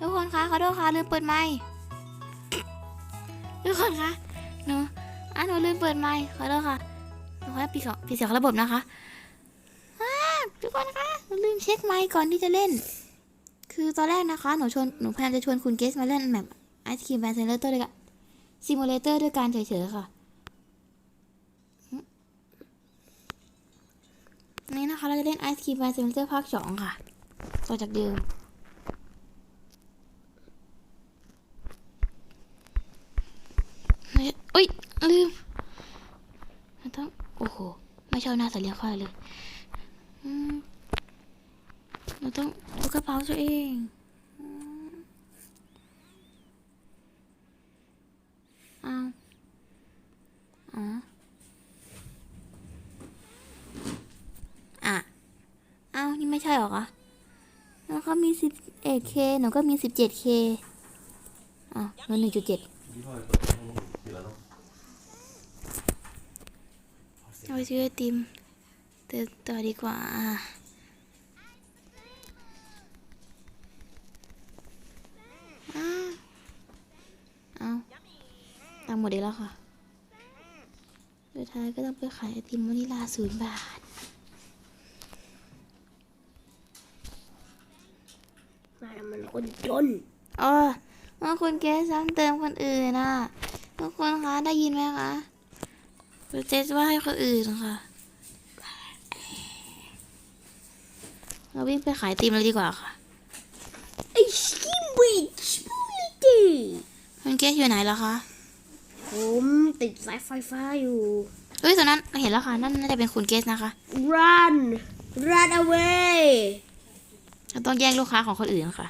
ทุกคนคะขอโทษค่ะลืมเปิดไมค์ทุกคนคะหนูอะหนูลืมเปิดไมค์ขอโทษค่ะหนูขอปิดเสียงปิดเสียงระบบนะคะทุกคนคะหนูลืมเช็คไมค์ก่อนที่จะเล่น คือตอนแรกนะคะหนูชวนหนูพยายามจะชวนคุณเกสมาเล่นแบบไอศครีมแบนเซเลเตอร์ด้วยกันซิมูเลเตอร์ด้วยการเฉยๆค่ะนี่นะคะเราจะเล่นไอศครีมแบนเซเลเตอร์ภาคสองค่ะ ต่อจากเดิม อุ้ยลืมต้องโอ้โห ไม่ชอบหน้าสัตว์เลียควายเลยเราต้องดูกระเป๋าตัวเองเอาอ๋ออะเอานี่ไม่ใช่หรอคะแล้วเขามีสิบเอ็ดเคหนูก็มีสิบเจ็ดเคอ้าวมันหนึ่งจุดเจ็ด ยี่ห้อตัวนี้อยู่แล้วเนาะ เอาไปซื้อไอติมเติมต่อดีกว่าอะอ้าวเอาตังค์หมดอีกแล้วค่ะสุดท้ายก็ต้องไปขายไอติมวานิลาศูนย์บาทนายมันคนจนเออเมื่อคุณเกสซ้ำเติมคนอื่นน่ะทุกคนคะ ได้ยินไหมคะ คุณเจสว่าให้คนอื่นค่ะ เราวิ่งไปขายไอติมเลยดีกว่าค่ะ ไอ้สกิมบิชบูลิตี้คุณเกสอยู่ไหนแล้วคะ ผมติดสายไฟฟ้าอยู่เฮ้ยตอนนั้นเห็นแล้วค่ะ นั่นน่าจะเป็นคุณเกสนะคะ run run away เราต้องแย่งลูกค้าของคนอื่นค่ะ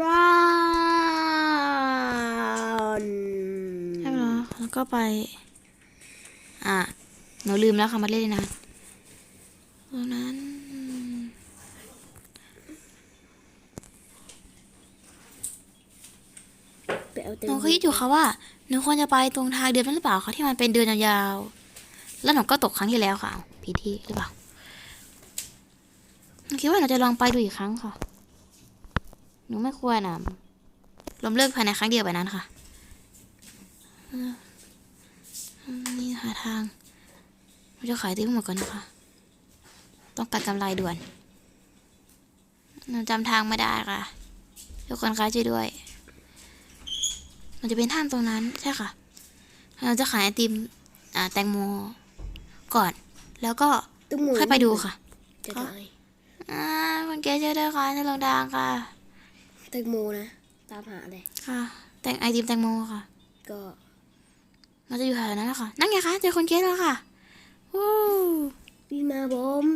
run ใช่ไหมล่ะแล้วก็ไป อะหนูลืมแล้วค่ะมาเล่นนานตรงนั้นไปเอาเต็มหนูก็คิดอยู่ค่ะว่าหนูควรจะไปตรงทางเดินนั้นหรือเปล่าคะที่มันเป็นเดินยาวๆแล้วหนูก็ตกครั้งที่แล้วค่ะผิดที่หรือเปล่าหนูคิดว่าหนูจะลองไปดูอีกครั้งค่ะหนูไม่ควรอะล้มเลิกภายในครั้งเดียวแบบนั้นค่ะเออนี่ หาทางเราจะขายติ้มหมดก่อนนะคะ ต้องการกำไรด่วนหนูจำทางไม่ได้ค่ะทุกคนคะช่วยด้วย มันจะเป็นท่ามตรงนั้นใช่ค่ะ เราจะขายไอติมอ่าแตงโมก่อน แล้วก็ตุ้มหมูค่อยไปดูค่ะจะได้อ่าคุณเกศช่วยด้วยค่ะในโรงทางค่ะ แตงโมนะ ตามหาเลย ค่ะ แตงไอติมแตงโมค่ะ ก็ มันจะอยู่แถวนั้นแหละค่ะ นั่นไงคะเจอคนเกศแล้วค่ะวู้พี่มาบอม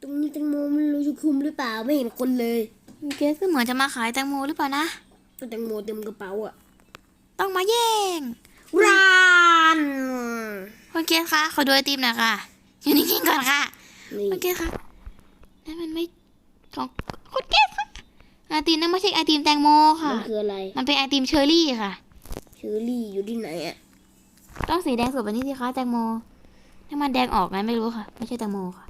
ตรงนี้แตงโมมันรู้จะคุมหรือเปล่าไม่เห็นคนเลยคุณเกศก็เหมือนจะมาขายแตงโมหรือเปล่านะก็แตงโมเต็มกระเป๋าอะต้องมาแย่ง run คุณเกศคะขอดูไอติมหน่อยค่ะ อยู่นิ่งๆก่อนค่ะนี่คุณเกศคะนั่นมันไม่ของคุณเกศค่ะไอติมนั่นไม่ใช่ไอติมแตงโมค่ะ มันคืออะไร มันเป็นไอติมเชอร์รี่ค่ะเช อรี่อยู่ที่ไหนอะต้องสีแดงสดแบบนี้สิคะแตงโม ถ้ามันแดงออกไงไม่รู้ค่ะ ไม่ใช่แตงโมค่ะ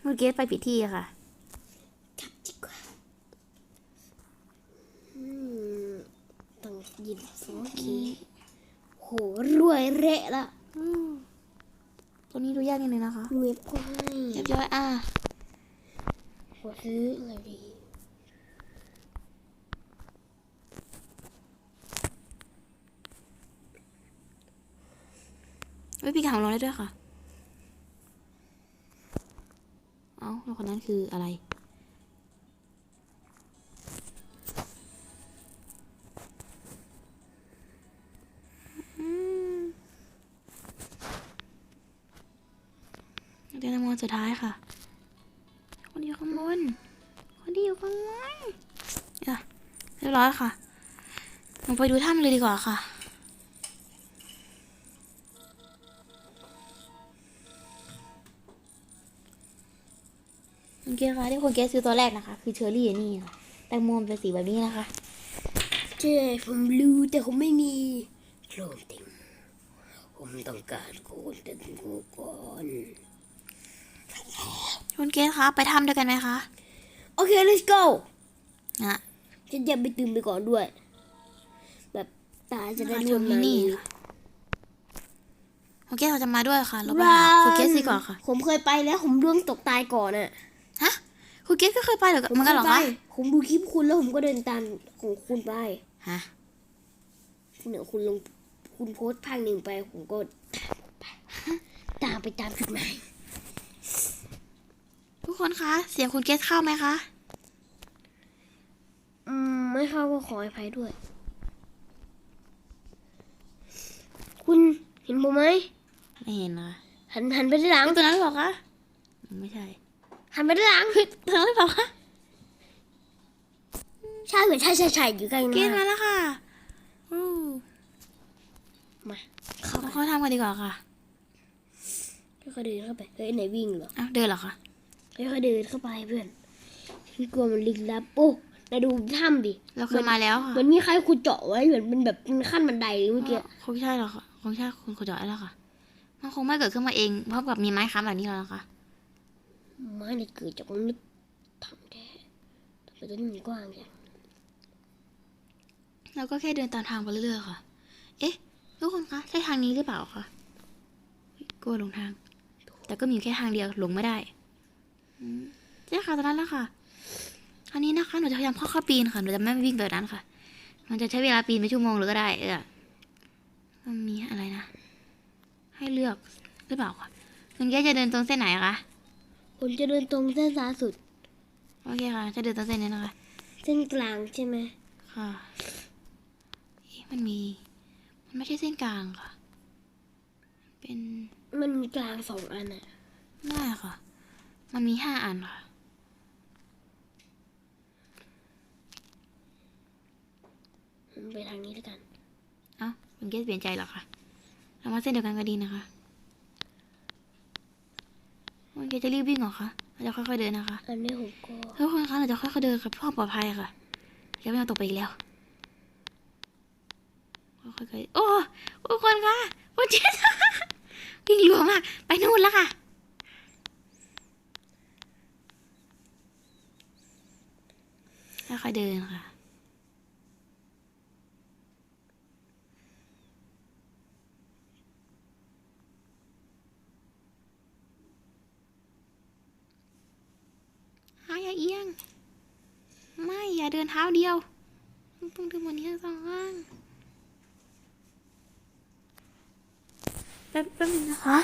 เมื่อกี้ไปผิดที่ค่ะกลับดีกว่าอืมต้องยินโอเคโหรวยเละละอืมตัวนี้ดูยากนิดนึงนะคะรวยกว่าเรียบร้อยอะขอซื้ออะไรดี วิธีการของเราได้ด้วยค่ะ เอ้าแล้วคนนั้นคืออะไร เดนโมสุดท้ายค่ะ คนที่อยู่ข้างบน คนที่อยู่ข้างล่างอะเรียบร้อยค่ะลงไปดูถ้ำเลยดีกว่าค่ะ โอเคค่ะที่คนแกะซื้อตัวแรกนะคะ คือเชอร์รี่อันนี่ค่ะแตงโมมันเป็นสีแบบนี้นะคะเจ้ผมรู้แต่ผมไม่มีโคลนติงผมต้องการโคลนติงก่อนคุณเกสคะไปทำด้วยกันไหมคะ โอเค let's go นะฉันจะไปตื่นไปก่อนด้วย แบบตาจะได้รวมมิมานี่ค่ะโอเคเราจะมาด้วยค่ะเราไปหาคุณเกสดีกว่าค่ะ ผมเคยไปแล้วผมร่วงตกตายก่อนอะฮะ คุณเกสก็เคยไปเหรอผมเหมือนกันเหรอเคยคะไปผมดูคลิปคุณแล้วผมก็เดินตามของคุณไปฮะเหนือคุณลงคุณโพสต์ภาคหนึ่งไปผมก็ตามไปตามจุดหมายทุกคนคะ เสียงคุณเกสเข้าไหมคะ อืม ไม่เข้าก็ขออภัยด้วย คุณเห็นผมไหมไม่เห็นนะหันหันไปด้านหลังตัวนั้นหรือเปล่าคะ ไม่ใช่ หันไปด้านหลังตัวนั้นหรือเปล่าคะใช่เหมือนใช่ใช่ใช่อยู่ใกล้เกสมากมาแล้วค่ะอู้มาเข้าเราเขาทำกันดีกว่าค่ะค่อยๆเดินเข้าไปเฮ้ยไหนวิ่งเหรออ้าวเดินเหรอคะค่อยๆเดินเข้าไปเพื่อนพี่กลัวมันลึกลับโอ้นายดูถ้ำดิเราเคยมาแล้วค่ะเหมือนมีใครขุดเจาะไว้เหมือนเป็นแบบเป็นขั้นบันไดเลยเมื่อกี้ คงใช่หรอกค่ะคงใช่คุณขจอยแล้วค่ะ มันคงไม่เกิดขึ้นมาเองเพราะแบบมีไม้ค้ำแบบนี้แล้วนะคะ ไม้นี่เกิดจากมนุษย์ทำแท้ทำไมต้นนี้กว้างจังเราก็แค่เดินตามทางไปเรื่อยๆค่ะ เอ๊ะทุกคนคะใช่ทางนี้หรือเปล่าคะกลัวหลงทาง แต่ก็มีแค่ทางเดียวหลงไม่ได้อืมใช่ค่ะตอนนั้นแล้วค่ะอันนี้นะคะหนูจะพยายามเข้าข้าปีนค่ะหนูจะไม่วิ่งแบบนั้นค่ะ มันจะใช้เวลาปีนเป็นชั่วโมงเลยก็ได้ เออมันมีอะไรนะ ให้เลือกหรือเปล่าคะคุณแกจะเดินตรงเส้นไหนคะ ผมจะเดินตรงเส้นซ้ายสุด โอเคค่ะ จะเดินตรงเส้นนี้นะคะ เส้นกลางใช่ไหมค่ะเอ๊ะมันมี มันไม่ใช่เส้นกลางค่ะ เป็น มันมีกลางสองอันอะไม่ค่ะ มันมีห้าอันค่ะผมไปทางนี้แล้วกัน เอ้าคุณเกสเปลี่ยนใจเหรอคะ เรามาเส้นเดียวกันก็ดีนะคะ คุณเกสจะรีบวิ่งเหรอคะเราจะค่อยๆเดินนะคะอันนี้ผมก็ทุกคนคะเราจะค่อยๆเดินกับเพื่อความปลอดภัยค่ะอย่าไม่ต้องตกไปอีกแล้วค่อยๆโอ้ทุกคนคะคุณเจสวิ่งรัวมากไปนู่นแล้วค่ะค่อยๆเดินค่ะ หาอย่า เอียง ไม่อย่าเดินเท้าเดียวต้องเดินบนนี้ทั้งสองข้างแป๊บแป๊บนึงนะคะ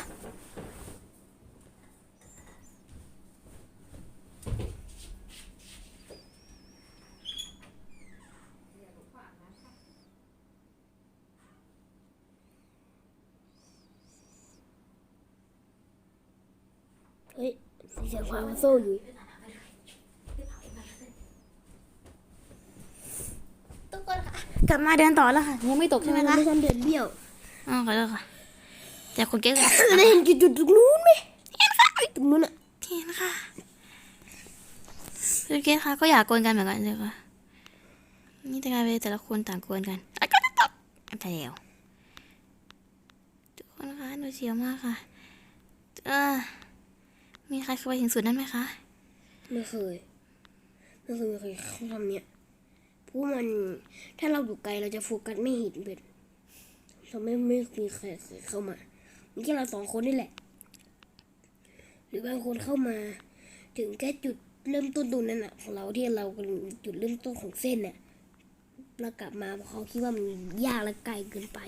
เฮ้ยเสียงความโซ่อยู่ ทุกคนค่ะ กลับมาเดินต่อแล้วค่ะยังไม่ตกใช่ไหมคะไม่ทันเดินเบี้ยวอ๋อขอโทษค่ะแต่คุณเก๊กได้เห็นจุดๆตรงนู้นไหมเห็นค่ะตรงนู้นอะเห็นค่ะคุณเก๊กค่ะก็อยากโกนกันเหมือนกันเลยค่ะนี่จะกลายเป็นแต่ละคนต่างโกนกันแล้วก็จะตกไปแล้วทุกคนคะหนูเสียวมากค่ะเออมีใครเคยไปถึงสุดนั้นไหมคะไม่เคยไม่เคยไม่เคยเขาทำเนี้ยเพ ราะมันถ้าเราอยู่ไกลเราจะโฟกัสไม่เห็นเป็นเราไม่ไม่มีใครเข้ามามีแค่เราสองคนนี่แหละ หรือบางคนเข้ามา ถึงแค่จุดเริ่มต้นตรงนั้นอะของเราที่เราจุดเริ่มต้นของเส้นเนี่ยแล้วกลับมาเพราะเขาคิดว่ามันยากและไกลเกินไป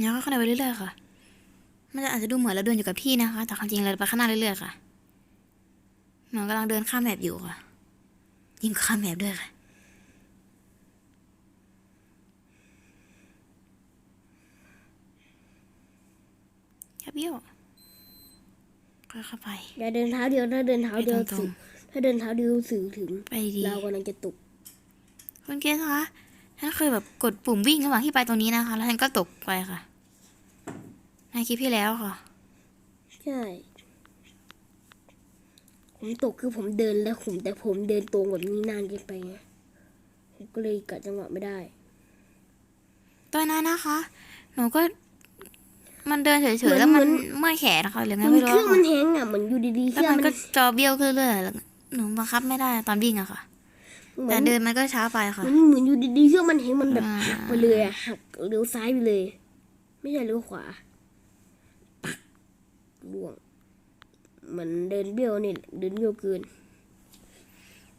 แล้วก็ข้างในไปเรื่อยๆค่ะ มันจะอาจจะดูเหมือนเราเดินอยู่กับที่นะคะ แต่ความจริงเราไปข้างหน้าเรื่อยๆค่ะเหมือนกำลังเดินข้ามแมปอยู่ค่ะ ยิ่งกว่าข้ามแมปด้วยค่ะอย่าเบี้ยวก็เข้าไป อย่าเดินเท้าเดียวถ้าเดินเท้าเดียวไปตรงๆสื่อถ้าเดินเท้าเดียวสื่อถึงไปดี เรากำลังจะตกคุณเกสคะฉันเคยแบบกดปุ่มวิ่งระหว่างที่ไปตรงนี้นะคะ แล้วฉันก็ตกไปค่ะ ในคลิปที่แล้วค่ะ ใช่ ผมตกคือผมเดินแล้วผมแต่ผมเดินตรงแบบนี้นานเกินไปไงผมก็เลยกะจังหวะไม่ได้ ตอนนั้นนะคะ หนูก็ มันเดินเฉยเหมือนๆแล้วมันเหมือนเมื่อยแขนนะคะหรือไงมันไม่เครู้รื่องอะมันค่ะแฮงก์อะเหมือนอยู่ดีๆเคแล้วรื่องมันมันก็จอเบี้ยวขึ้นเรื่อยๆแล้วหนูบังคับไม่ได้ตอนวิ่งอะค่ะ เหมืแต่อน เดินมันก็ช้าไปค่ะ มันเหมือนอยู่ดีๆเครื่องมันแฮงก์มันแบบอ่า หักไปเลยอะหักเลี้ยวซ้ายไปเลย ไม่ใช่เลี้ยวขวาปัก ล่วงเหมือนเดินเบี้ยวนี่เดินเบี้ยวเกิน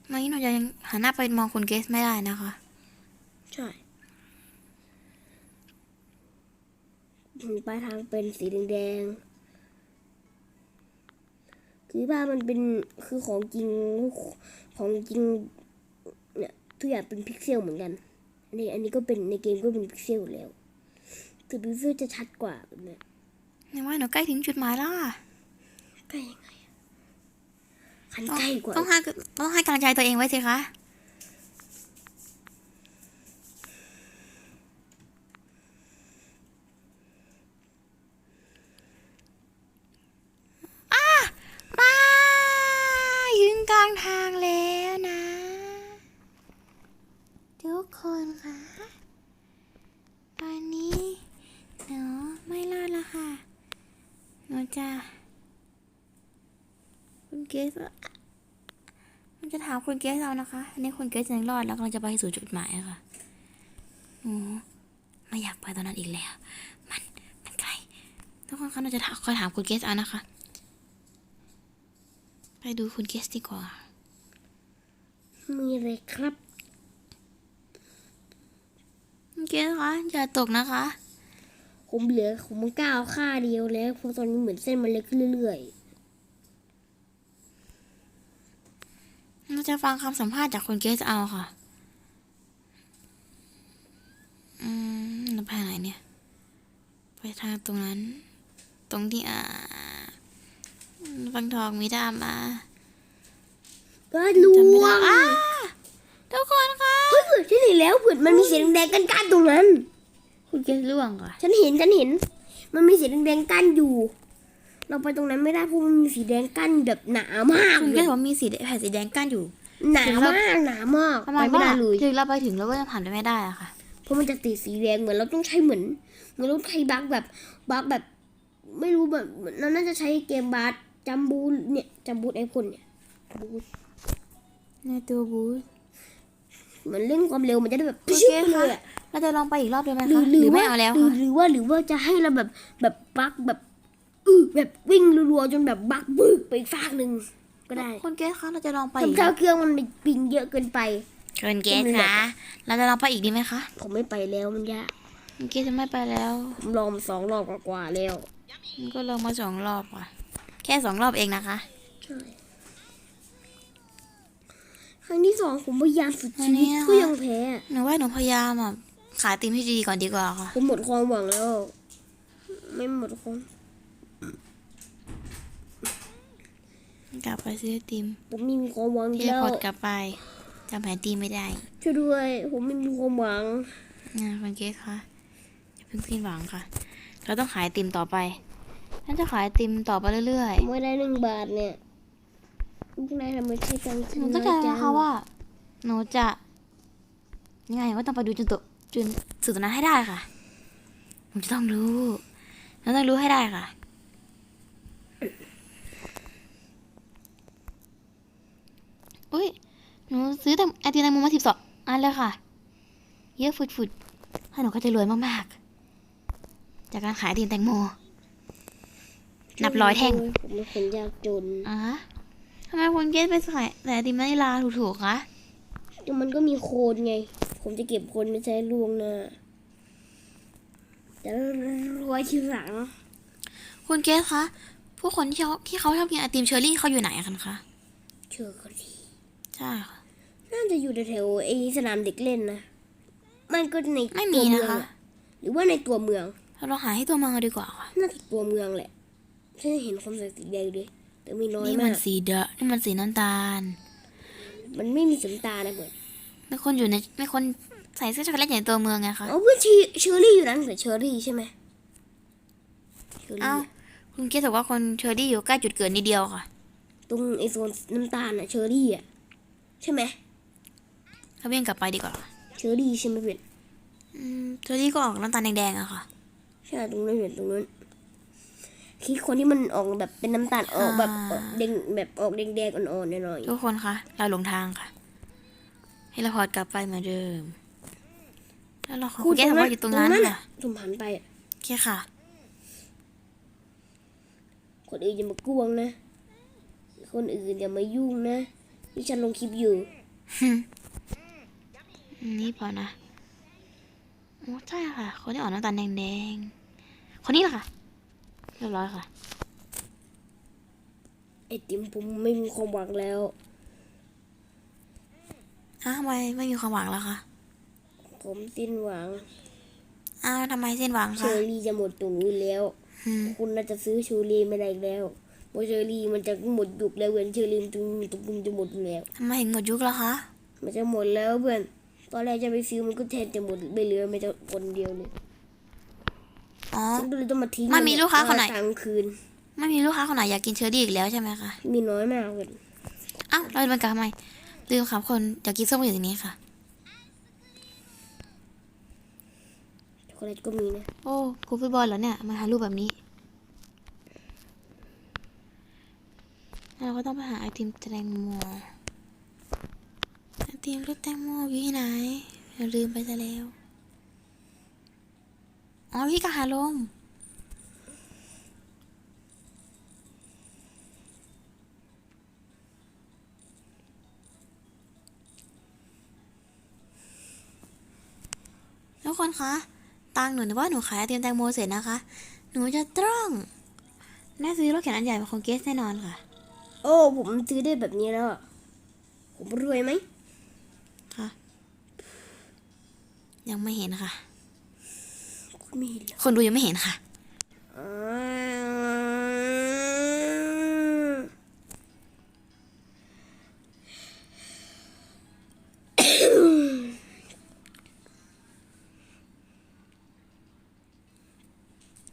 เมื่อกี้หนูจะยังหันหน้าไปมองคุณเกสไม่ได้นะคะ ใช่ถึงปลายทางเป็นสีแดงๆคือว่ามันเป็นคือของจริงของจริงเนี่ยทุกอย่างเป็นพิกเซลเหมือนกันอันนี้อันนี้ก็เป็นในเกมก็เป็นพิกเซลแล้วแต่พิกเซลจะชัดกว่าเนี่ ยยังว่าหนูใกล้ถึงจุดหมายแล้วอะใกล้ยังไงอะคันใกล้กว่าต้องให้ต้องให้กำลังใจตัวเองไว้สิคะอ้ามาถึงกลางทางแล้วนะ ทุกคนคะตอนนี้หนูไม่รอดแล้วค่ะ หนูจะ คุณเกสอะมันจะถาม คุณเกสเอานะคะอันนี้คุณเกสยังรอดแล้วกำลังจะไปสู่จุดหมายอะค่ะโอ้ไม่อยากไปตอนนั้นอีกแล้ว มันมันไกลทุกคนคะเราจะถามคอยถามคุณเกสเอานะคะ ไปดูคุณเกสดีกว่า มีอะไรครับคุณเกสคะอย่าตกนะคะ ผมเหลือผมมันก้าวค่าเดียวแล้วเพราะตอนนี้เหมือนเส้นมันเล็กขึ้นเรื่อย เราจะฟังคำสัมภาษณ์จากคุณเกสเอาค่ะ อืมเราไปไหนเนี่ย ไปทางตรงนั้น ตรงที่อ่าฟังทองมีดามาๆก็รู้จำไม่ได้ว่าอ้าทุกคนคะเฮ้ยเผื่อฉันเห็นแล้วเผื่อมันมีสีแดงๆกั้นๆตรงนั้น คุณเกสล่วงค่ะฉันเห็นฉันเห็น มันมีสีแดงๆกั้นอยู่ เราไปตรงนั้นไม่ได้เพราะมันมีสีแดงกั้นแบบหนามากคุณเลเกสยบอกว่ามีสีแดงแผ่นสีแดงกั้นอยู่ หนามากหนามากประไปมาณไม่ว่าได้เลยถึงเราไปถึงเราก็ยังผ่านไปไม่ได้อะค่ะ เพราะมันจะติดสีแดงเหมือนเราต้องใช้เหมือนเหมือนเราใช้บั๊กแบบบั๊กแบบ ไม่รู้แบบเหมือนเราน่าจะใช้เกมบัสจัมบูเนี่ยจัมบูไอพ่นเนี่ยบูทในตัวบูธเหมือนเล่นความเร็วมันจะได้แบบโอเคชึบไปค่ะเลยอะเราจะลองไปอีกรอบได้ไหมหรืคะอหหรืรืออไม่ว่าเอาแล้วหรือค่ะหรือว่าหรือว่าจะให้เราแบบแบบบั๊กแบบ อื้อแบบวิ่งรัวๆจนแบบบั๊กบึ้กไปอีกฟากหนึ่งก็ได้คุณเกสคะเราจะลองไปอีทำกเท้าเครื่องมันปิงเยอะเกินไปคุณเกสคะเราจะลองไปอีกดีไหมคะผมไม่ไปแล้วมันยากคุณเกสจะไม่ไปแล้วผมลองมาสองรอบกว่าๆแล้วมันก็ลองมาสองรอบค่ะ แค่สองรอบเองนะคะใช่ครั้งที่สองผมพยายามสุดอัชีนนี้วิตนะคะก็ยังแพ้หนูว่าหนูพยายามอะขายติมให้ดีก่อนดีกว่าค่ะผมหมดความหวังแล้ว ไม่หมดความ กลับไปซื้อติมผมไมมีความหวังพี่แล้วพอดกลับไปจำแผนตีไม่ได้ช่วยด้วย ผมไม่มีความหวัง นะคุณเกสคะอย่าเพิ่งสิ้นหวังค่ะ เราต้องขายติมต่อไปฉันจะขายติมต่อไปเรื่อยผมไม่ได้หนึ่งบาทเนี่ยพวกนายทำไมใช้ตังค์ๆฉัหนูนก็น้จะอยจังนะคะว่าหนูจะยังไงก็ต้องไปดูจนตัวจนสุดนั้นให้ได้ค่ะหนูจะต้องรู้เราต้องรู้ให้ได้ค่ะ อุ้ย หนูซื้อแต่ไอติมแตงโมมาสิบสองอันเลยค่ะ เยอะฝุดๆให้หนูก็จะรวยมากๆ จากการขายไอติมแตงโม นับร้อยแท่ง ผมเป็นคนยากจนอะทำไมคุณเกสไปขายแต่ไอติมไม่ลาถูกๆคะแต่มันก็มีโคนไง ผมจะเก็บโคนไม่ใช้ลวงหนะแต่รวยทีหลังคุณเกสคะ ผู้คนที่เขาที่เขาชอบกินไอติมเชอร์รี่เขาอยู่ไหนกันคะ เชื่อคนทีใช่ค่ะ น่าจะอยู่แถวๆไอ้สนามเด็กเล่นนะ มันก็ในไม่ตัมีวเมืนะองคะอะหรือว่าในตัวเมือง เราลองหาให้ตัวมังเอาดีกว่าค่ะ น่าจะตัวเมืองแหละฉันเห็นคนใส่สีแดงด้วยแต่มีน้อยนี่มามันก สีเดอะนี่มันสีน้ำตาล มันไม่มีสีน้ำตาลนะเหมือนมีคนอยู่ในมีคนใส่เสื้อช็อกโกแลตอยู่ในตัวเมืองไงคะ เอาเพื่อนชีเชอรี่อยู่นั้นเหมือนเชอรี่ใช่ไหมเชอรี่เอ้า อะคุณเกสบอกว่าคนเชอร์รี่อยู่ใกล้จุดเกิดนิดเดียวค่ะ ตรงไอโซนน้ำตาลอะเชอรี่อะ ใช่ไหมเราวิ่งกลับไปดีกว่าเชอรี่ใช่ไหมเพื่อนอืมเชอร์รี่ก็ออกน้ำตาลแดงๆอะค่ะ ใช่ตรงนั้นเห็นตรงนั้นคิดคนที่มันออกแบบเป็นน้ำตาลออกแบบอ่าออกแดงแบบออกแดงๆอ่อนๆหน่อยทุกคนคะเราหลงทางค่ะ ให้เราพอร์ตกลับไปเหมือนเดิมแล้วเราขอๆคุณแก้ว่าอยู่ตรงนั้นน่ะค่ะสมผันไปอะโอเคค่ะ คนอื่นอย่ามากวงนะ คนอื่นอย่ามายุ่งนะ ที่ฉันลงคลิปอยู่ นี่พอนะโอ้ใช่ค่ะ คนที่ออกน้ำตาลแดงๆ คนนี้แหละค่ะ เรียบร้อยค่ะ ไอติมผมไม่มีความหวังแล้วอ้าวทำไมไม่มีความหวังแล้วคะ ผมสิ้นหวัง อ้าวทำไมเส้นหวังเชคะอรี่จะหมดตัวแล้วอืมคุณน่าจะซื้อเชอรี่ไม่ได้อีกแล้ว เพราะเชอรี่มันจะหมดยุคแล้วเว้นเชอรี่มันจะมันจะหมดแล้วทำไมถึงหมดยุคแล้วคะมันจะหมดแล้วเพื่อน ตอนแรกจะไปซื้อมันก็แทนจะหมดไปเหลือไม่จะคนเดียวเลยอ๋อฉันก็เลยต้องมาทิ้งไม่มีลูกค้าคนไหนตังค์คืน ไม่มีลูกค้าคนไหนอยากกินเชอร์รี่อีกแล้วใช่ไหมคะ มีน้อยมากเลยอ้าวเราเป็นกลับทำไมลืมครับคนอยากกินส้มอยู่ตรงนี้ค่ะช็อกโกแลตก็มีนะ โอ้กูฟี่บอลเหรอเนี่ย มาหารูปแบบนี้ เราก็ต้องไปหาไอติมแตงโมไอติมรสแตงโมอยู่ที่ไหนลืมไปซะแล้ว อ๋อพี่กะหาลมทุกคนคะ ตังหนูนะว่าหนูขายไอติมแตงโมเสร็จนะคะ หนูจะต้องน่าซื้อรถเข็นอันใหญ่มาของเกสแน่นอนค่ะ โอ้ ผมซื้อได้แบบนี้แล้วอะผมรวยไหมค่ะ ยังไม่เห็นค่ะไม่เห็นเลยคนดูยังไม่เห็นค่ะ อ่า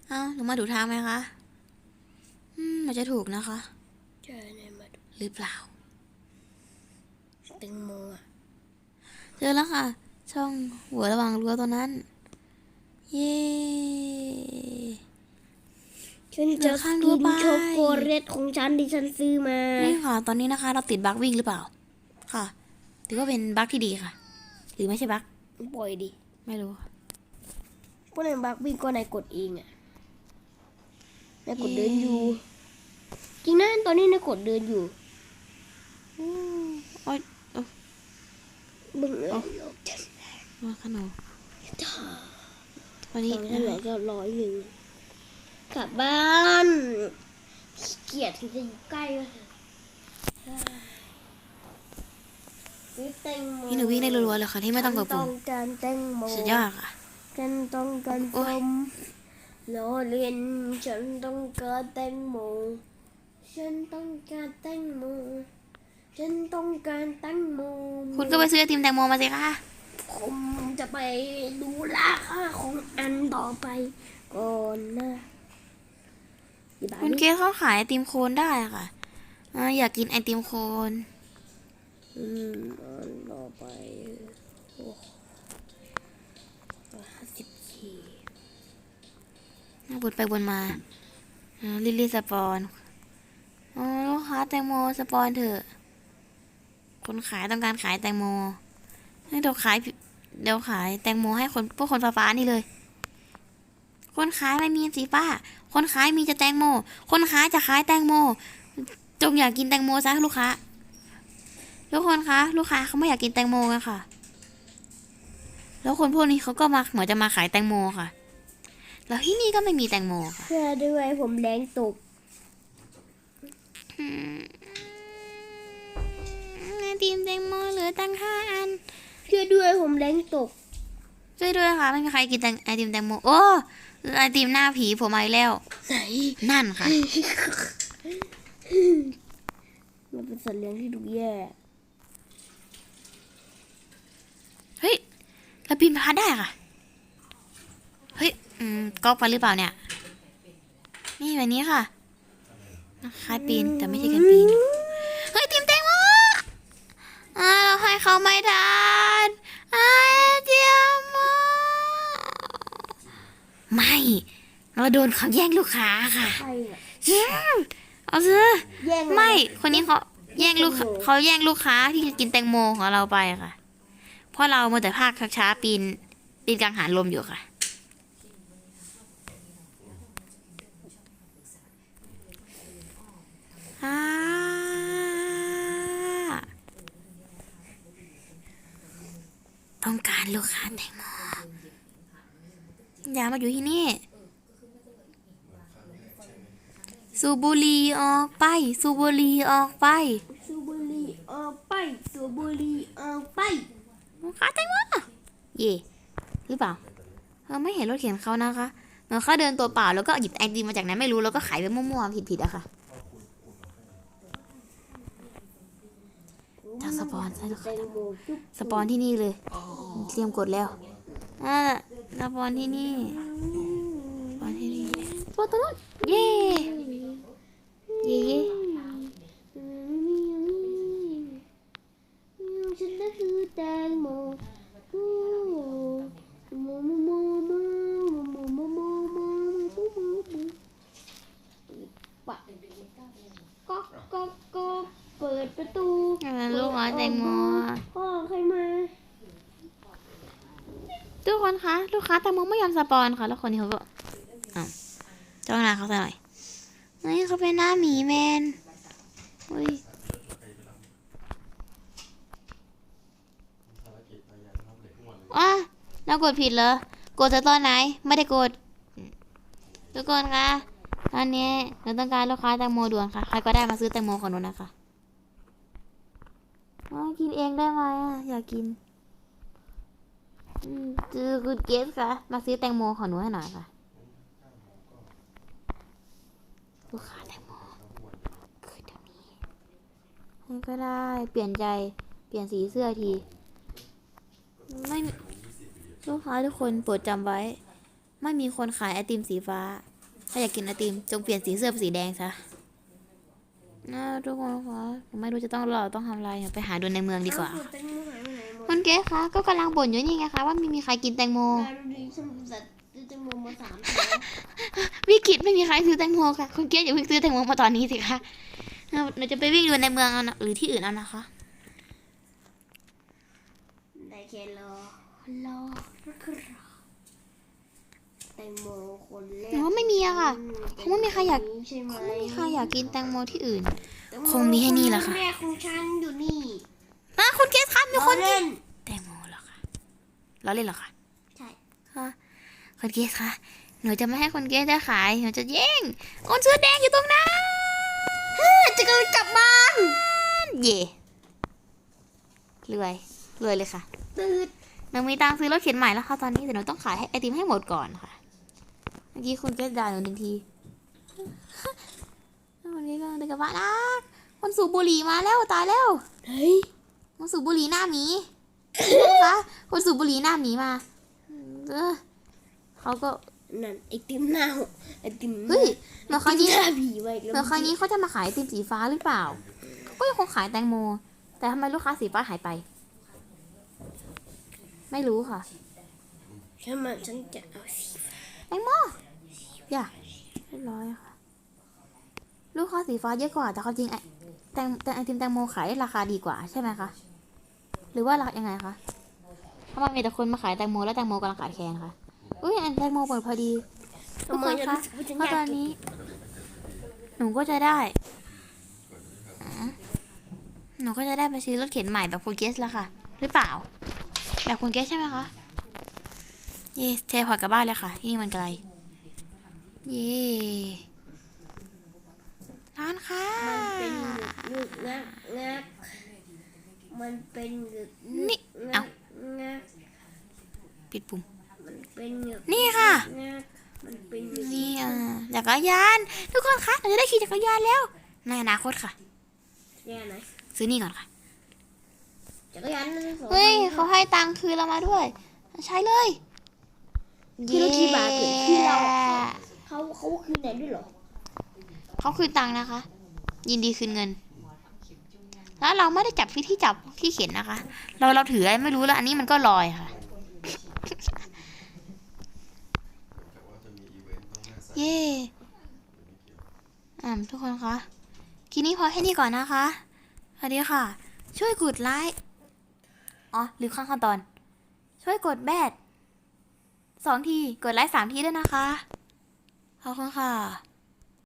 เอ้าหนูมาถูกทางไหมคะ อืมมันจะถูกนะคะใช่เนี่ยมาดู หรือเปล่าแตงโมอะเจอแล้วค่ะ ช่องหัวระหว่างรั้วตัวนั้น เย้ฉันเหลืจะอข้างกิทั่วนไปช็อกโกแลตของฉันที่ฉันซื้อมานี่ค่ะ ตอนนี้นะคะ เราติดบั๊กวิ่งหรือเปล่า ค่ะ ถือว่าเป็นบั๊กที่ดีค่ะ หรือไม่ใช่บั๊กปล่อยดิ ไม่รู้ค่ะพวกนายบักวิ่งก็นายกดเองอะนายกดเดินอยู่ จริงนะตอนนี้นายกดเดินอยู่ อืมโอ๊ยเอ้าบึ้งเอ้ยมาขนมวันนี้ตอนนี้เหลือก็ร้อยหนึ่งกลับบ้านขี้เกียดที่จะอยู่ใกล้ก็เถอะซื้อแตงโมพี่หนูวิ่งได้รัวๆเลยค่ะที่ไม่ต้องกดฉันปุ่ต้อมงการแตงโมสุดยอดค่ะฉันต้องการโอ๊นยมล้อเลียนฉันต้องการแตงโมฉันต้องการแตงโม ฉันต้องการแตงโมคุณก็ไปซื้อไอติมแตงโมมาสิคะผมจะไปดูราคาของอันต่อไปก่อนนะกี่บาทคุณเกนี่สเขาขายไอติมโคนได้ค่ะอ่าอยากกินไอติมโคนอืมอันต่อไปโอ้ห้าสิบขีบนไปบนมาอ่าลิลลี่สปอนอ๋อลูกค้าแตงโมสปอนเถอะ คนขายต้องการขายแตงโมให้เดี๋ยวขายเดี๋ยวขายแตงโมให้คนพวกคนฟ้าๆนี่เลย คนขายไม่มีสิป้า คนขายมีจะแตงโม คนขายจะขายแตงโม จงอยากกินแตงโมซะลูกค้าทุกคนคะลูกค้าเขาไม่อยากกินแตงโมกันค่ะ แล้วคนพวกนี้เขาก็มาเหมือนจะมาขายแตงโมค่ะ แล้วที่นี่ก็ไม่มีแตงโมค่ะเพื่อด้วยผมแรงตกไอ ติมแตงโมเหลือตั้งห้าอันเพื่อด้วยผมแรงตกช่วยด้วยค่ะไม่มีใครกินแตงไอติมแตงโมโอ้ไอติมหน้าผีผมมาอีกแล้ว ไหนนั่นค่ะมันเป็นสัตว์เลี้ยงที่ดูแย่เฮ้ยเราปีนพาได้ค่ะเฮ้ยอืมก๊อกไปหรือเปล่าเนี่ย นี่แบบนี้ค่ะคล้ายปีนแต่ไม่ใช่การปีน เฮ้ยติมแตงโมอ่า เราให้เขาไม่ทานไอเดียมไม่ไเราโดนเขาแย่งลูกค้าค่ะใครอะเอาซื้อแย่งไม่ คนนี้เขาแย่งลูกค้าเขาแย่งลูกค้าที่จะกินแตงโมของเราไปอะค่ะ เพราะเรามาแต่ภาคช้าๆปีนปีนกังหันลมอยู่ค่ะอ่า ต้องการลูกค้าแตงโมอย่ามาอยู่ที่นี่ สูบบุหรีออกไป สูบบุหรีออกไป สูบบุหรีออกไป สูบบุหรีออกไปลูกค้าแตงโมเย่หรือเปล่าเราไม่เห็นรถเข็นเขานะคะเหมือนเขาเดินตัวเปล่าแล้วก็หยิบไอติมมาจากไหนไม่รู้แล้วก็ขายไปมั่วๆผิดๆอะค่ะ ปอนใช่หรอแตงโมจุ๊บสปอนที่นี่เลยเตรียมกดแล้วอ่าสปอนที่นี่สปอนที่นี่สปอนตัวนู้นเย่เย่ ปอนค่ะแล้วคนนี้เขาก็อ้าวจ้องหน้าเขาซะหน่อยเฮ้ยเขาเป็นหน้าหมีแมนเฮ้ยอะเรากดผิดเหรอกดจากตอนไหน ไม่ได้กด ทุกคนคะ ตอนนี้หนูต้องการลูกค้าแตงโมด่วนค่ะ ใครก็ได้มาซื้อแตงโมของหนูนะคะกินเองได้ไหมอะ อยากกิน คือคุณเกสค่ะมาซื้อแตงโมของหนูให้หน่อยค่ะลูกค้าแตงโมคือเดี๋ยวนี้ให้ก็ได้เปลี่ยนใจเปลี่ยนสีเสื้อที ไม่ลูกค้าทุกคนโปรดจำไว้ ไม่มีคนขายไอติมสีฟ้า ถ้าอยากกินไอติม จงเปลี่ยนสีเสื้อเป็นสีแดงซะนะทุกคนคะไม่รู้จะต้องรอต้องทำอะไรไปหาดูในเมืองดีกว่า เอ้แตงโมหายไปไหนหมดคุณเก๋คะก็กำลังบ่นอยู่นี่ไงคะว่าไม่มีใครกินแตงโมมาดูดิฉันจัดแตงโมมาสามตัววิกฤตไม่มีใครซื้อแตงโมค่ะคุณเก๋อย่าเพิ่งซื้อแตงโมมาตอนนี้สิคะเราเราจะไปวิ่งดูในเมืองเอานะหรือที่อื่นเอานะคะได้แค่รอรอแตงโมคนแรกหนูว่าไม่มีอะค่ะคงไม่มีใครอยากใช่ไหมไม่มีใครอยากกินแตงโมที่อื่นแตโคงมีแค่นี้แหละค่ะแม่ของฉันอยู่นี่อะคุณเกสคะมีคนล้อเล่น แตงโมเหรอคะ ล้อเล่นเหรอคะใช่ฮะคุณเกสคะหนูจะไม่ให้คุณเกสได้ขายหนูจะแย่งคนเสื้อแดงอยู่ตรงนั้นจะกำลังกลับบ้านเย่รวยรวยเลยค่ะตืดหนูมีตังค์ซื้อรถเข็นใหม่แล้วค่ะตอนนี้แต่หนูต้องขายให้ไอติมให้หมดก่อนค่ะเมื่อกี้คุณเกสด่าหนูหนึ่งทีวันนี้ก็เดินกลับบ้านนะคนสูบบุหรี่มาแล้วตายแล้วเฮ้ยคนสูบบุหรี่หน้าหมี คะคนสูบบุหรี่หน้าหมีมาเออเขาก็นั่นไอติมหน้าหกไอติมเฮ้ยเมื่อครั้งนี้หน้าผีไว้แล้วเมื่อครั้งนี้เขาจะมาขายไอติมสีฟ้าหรือเปล่าเขาก็ยังคงขายแตงโม แต่ทำไมลูกค้าสีฟ้าหายไป ไม่รู้ค่ะฉันมาฉันจะเอาสีแตงโมอย่าเรียบร้อยค่ะ ลูกค้าสีฟ้าเยอะกว่า แต่ความจริงไอแตงแต่ไอติมแตงโมขายได้ราคาดีกว่าใช่ไหมคะห รือว่าราคายังไงคะทำไมมีแต่คนมาขายแตงโมแล้วแตงโมกำลังขาดแคลนคะอุ้ยอันแตงโมเปิดพอดีทุกคนคะรู้สึกว่าฉันเพราะอยาตกอนกินนี้ หนูก็จะได้อ๋อหนูก็จะได้ไปซื้อรถเข็นใหม่แบบคุณเกสแล้วค่ะ หรือเปล่า แบบคุณเกสใช่ไหมคะ เย่เทพอร์ตกลับบ้านเลยค่ะ ที่นี่มันไกล เย่ร้านค่ะมันเป็นหงึกงักงัก มันเป็นหงึกนี่งัเอ้ากงักปิดปุ่มมันเป็นหงึกนี่ค่ะงักมันเป็นหงึกนี่อะจักรยาน ทุกคนคะเราจะได้ขี่จักรยานแล้ว ในอนาคตค่ะเนี่ยนะซื้อนี่ก่อนค่ะจักรยานนั่นสองเฮ้ยเขาให้ตังค์คืนเรามาด้วย ใช้เลยคือเราขี่บาทเกิดคือเราเขาเขาคืนไหนด้วยเหรอเขาคืนตังค์นะคะ ยินดีคืนเงิน แล้วเราไม่ได้จับที่ที่จับที่เขียนนะคะ เราเราถืออะไรไม่รู้แล้ว อันนี้มันก็ลอยค่ะแต่ว่าจะมีอีเวนต์ต้องหน้าใสทุกคนคะคลิปนี้พอแค่นี้ก่อนนะคะ สวัสดีค่ะ ช่วยกดไลค์ อ๋อลืมข้างขั้นตอน ช่วยกดแบดสองที กดไลค์สามทีด้วยนะคะ ขอบคุณค่ะ